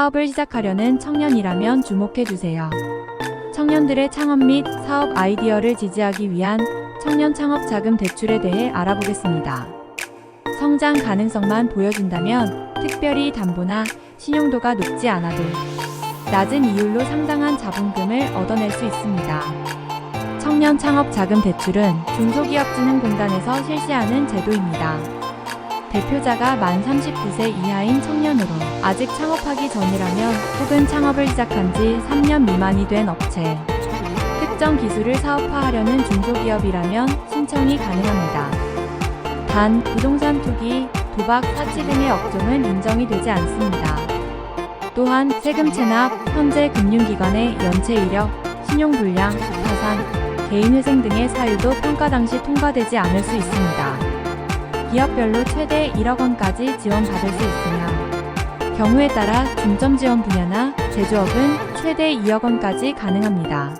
사업을 시작하려는 청년이라면 주목해주세요. 청년들의 창업 및 사업 아이디어를 지지하기 위한 청년 창업 자금 대출에 대해 알아보겠습니다. 성장 가능성만 보여준다면 특별히 담보나 신용도가 높지 않아도 낮은 이율로 상당한 자본금을 얻어낼 수 있습니다. 청년 창업 자금 대출은 중소기업진흥공단에서 실시하는 제도입니다. 대표자가 만 39세 이하인 청년으로 아직 창업하기 전이라면 혹은 창업을 시작한 지 3년 미만이 된 업체, 특정 기술을 사업화하려는 중소기업이라면 신청이 가능합니다. 단, 부동산 투기, 도박, 사치 등의 업종은 인정이 되지 않습니다. 또한 세금 체납, 현재 금융기관의 연체 이력, 신용불량, 파산, 개인회생 등의 사유도 평가 당시 통과되지 않을 수 있습니다. 기업별로 최대 1억 원까지 지원받을 수 있으며 경우에 따라 중점 지원 분야나 제조업은 최대 2억 원까지 가능합니다.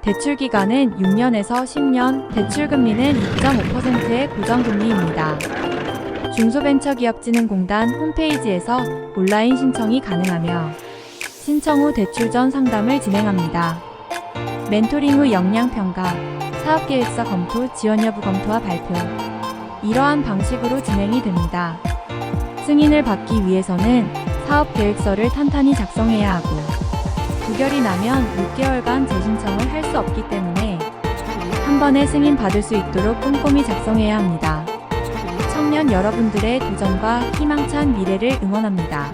대출 기간은 6년에서 10년, 대출 금리는 2.5%의 고정금리입니다. 중소벤처기업진흥공단 홈페이지에서 온라인 신청이 가능하며 신청 후 대출 전 상담을 진행합니다. 멘토링 후 역량 평가, 사업계획서 검토, 지원 여부 검토와 발표. 이러한 방식으로 진행이 됩니다. 승인을 받기 위해서는 사업 계획서를 탄탄히 작성해야 하고 부결이 나면 6개월간 재신청을 할 수 없기 때문에 한 번에 승인 받을 수 있도록 꼼꼼히 작성해야 합니다. 청년 여러분들의 도전과 희망찬 미래를 응원합니다.